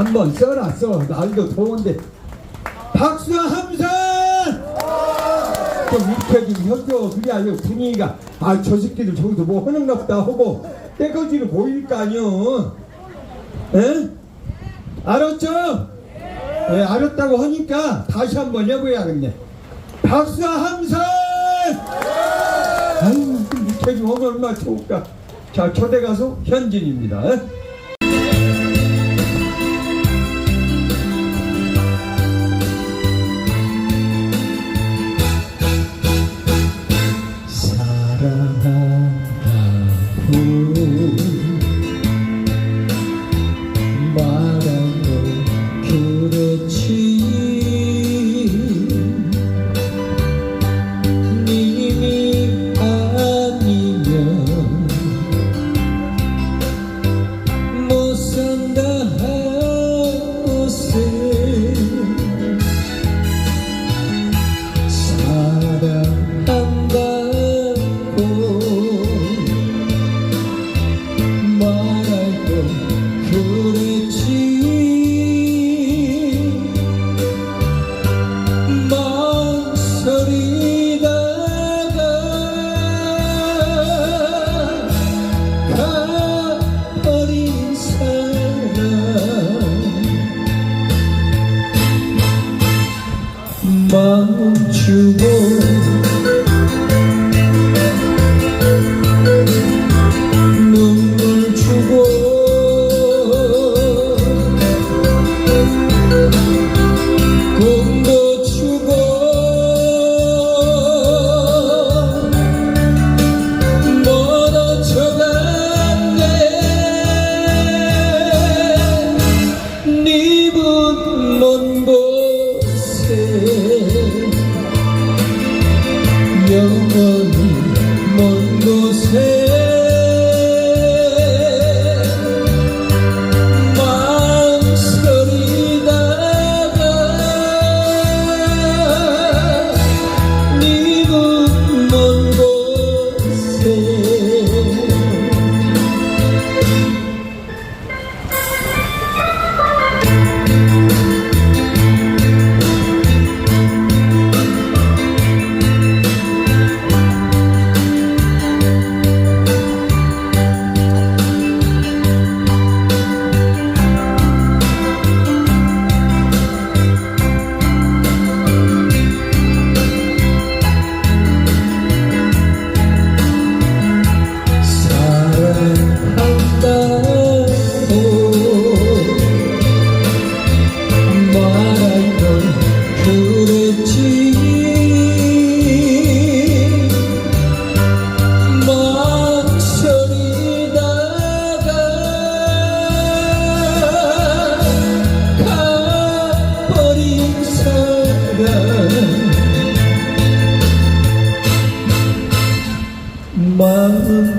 한번 써라 써. 날도 더운데. 박수 함성! 좀 익혀 좀 해줘 그래야 이 분위기가. 아 저 새끼들 저기서 뭐 하는가 보다 하고. 떼거지로 보일 거 아니여 에? 알았죠? 예, 알았다고 하니까 다시 한번 해봐야겠네. 박수 함성! 아유 익혀주면 얼마나 좋을까. 자 초대 가수 현진입니다. 에?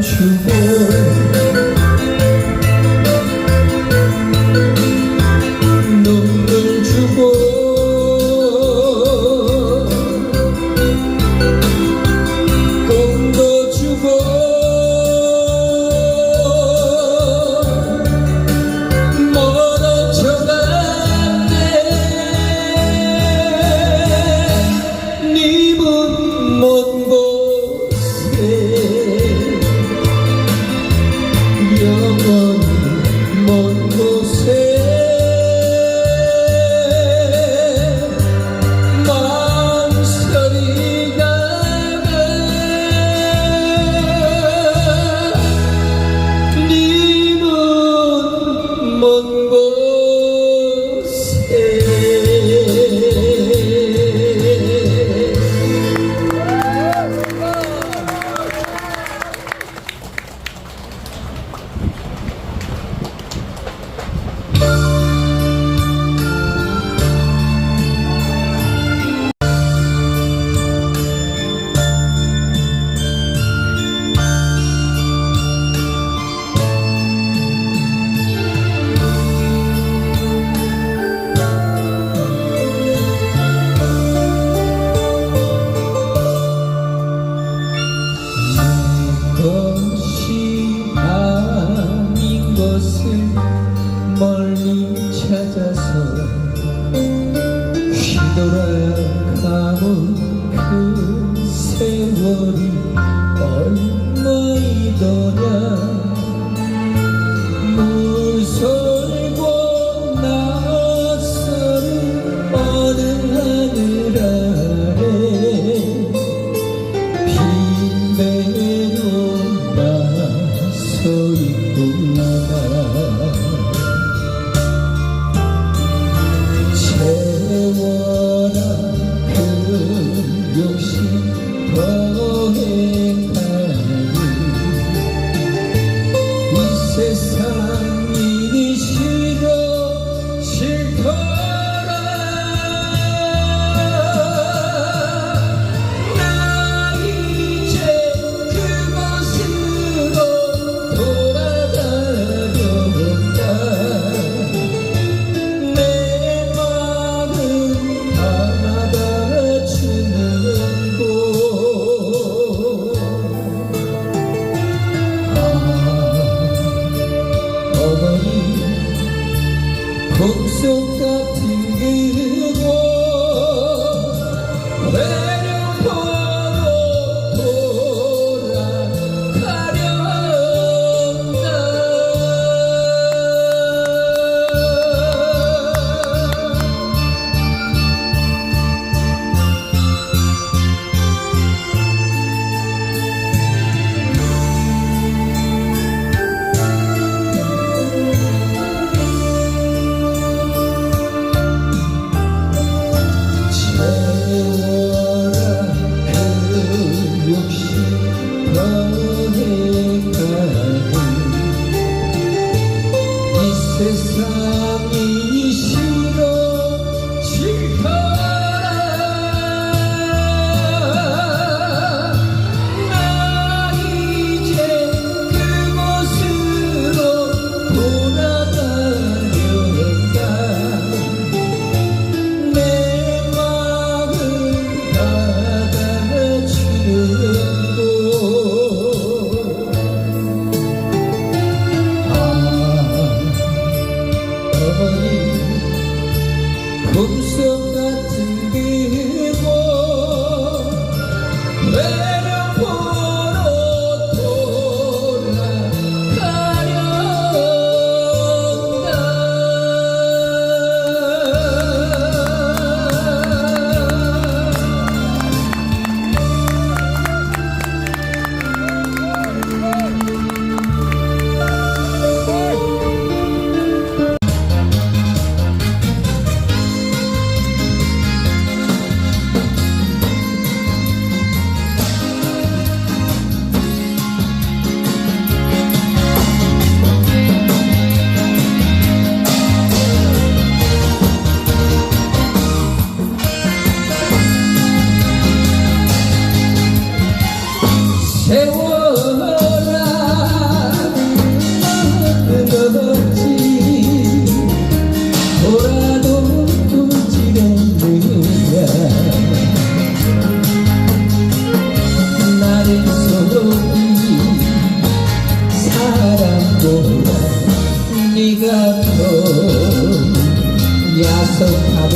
주고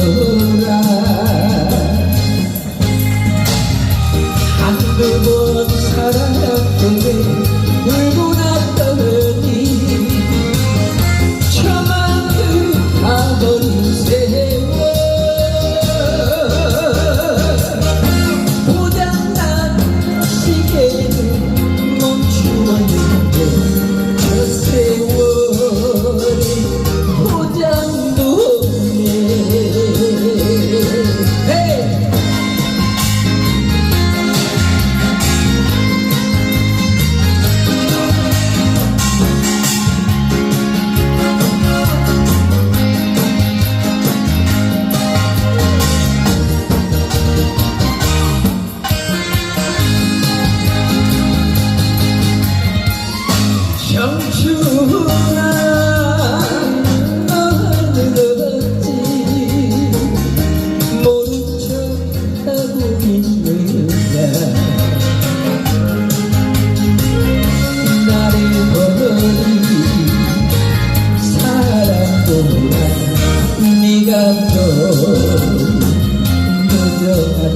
야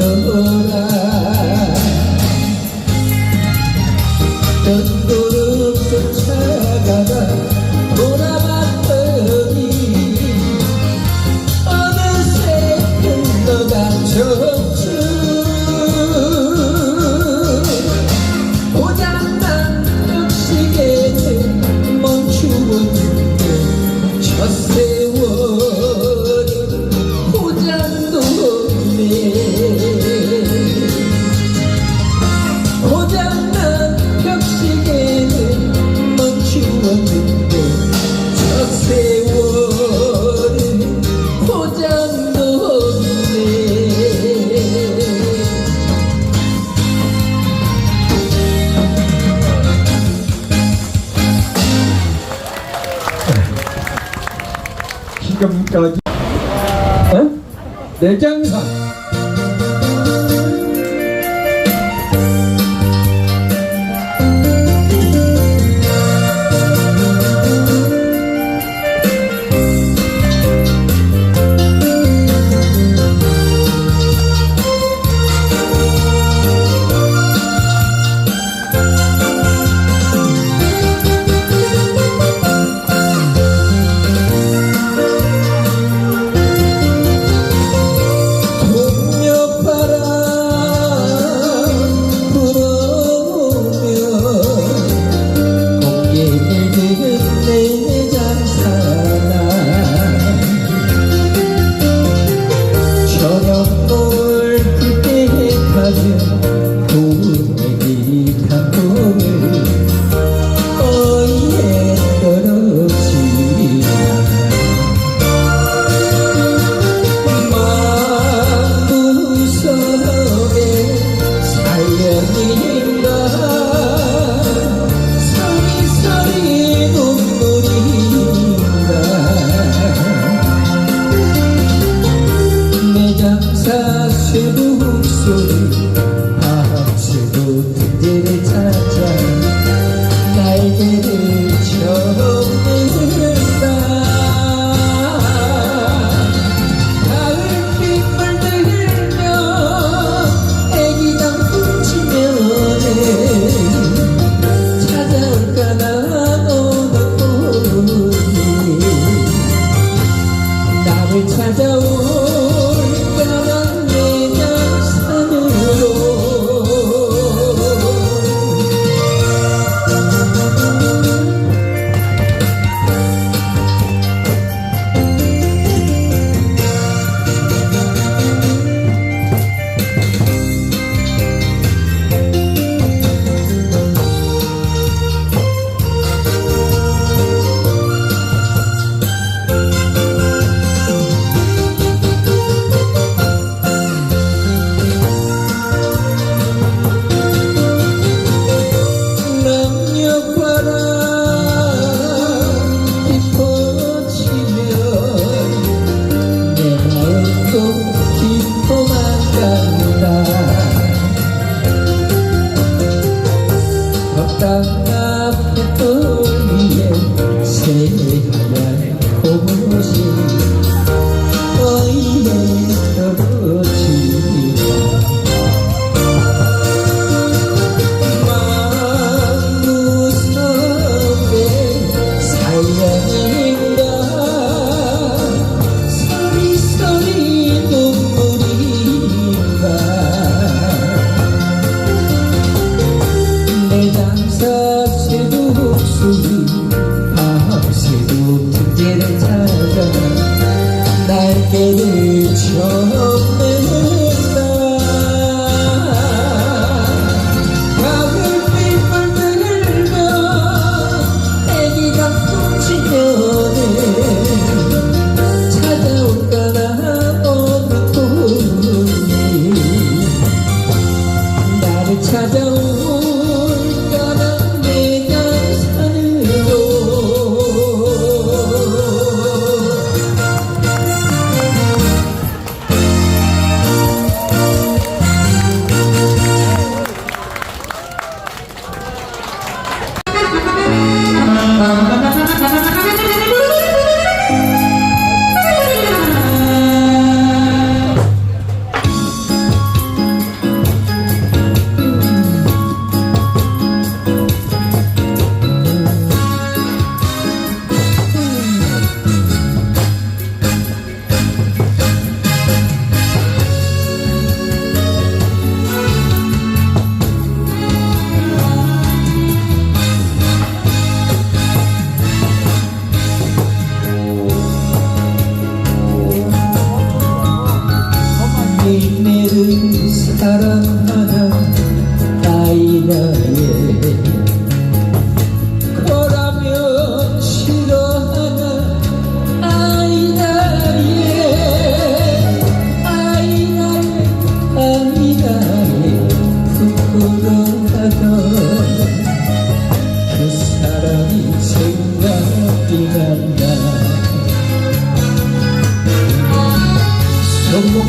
떠나 떠나 지금까지 어? 내장산 장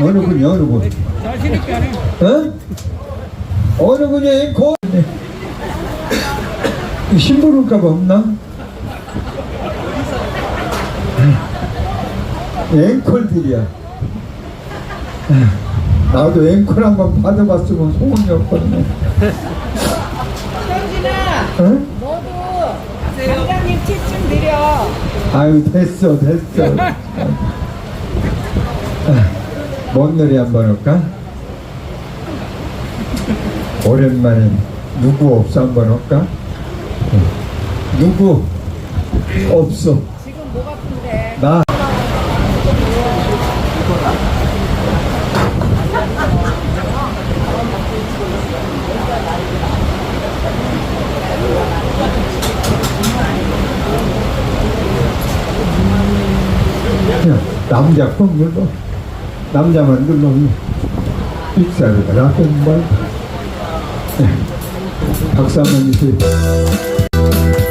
어느 분이 어느 분? 자신 있게 하네. 어? 어느 분이 앵콜? 네. 심부름값 없나? 앵콜들이야. 나도 앵콜 한번 받아봤으면 소원이 없거든요. 현진아, 어? 너도 장관님 티좀 드려. 아유 됐어 됐어. 뭔 노래 한번 할까? 오랜만에 누구 없어 한번 할까? 누구 없어 지금 뭐 같은데? 나 그냥 남자 꼭 눌러 남자만 눌러면 빅사를 라ppen 말 박수 한번 주세요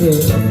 물든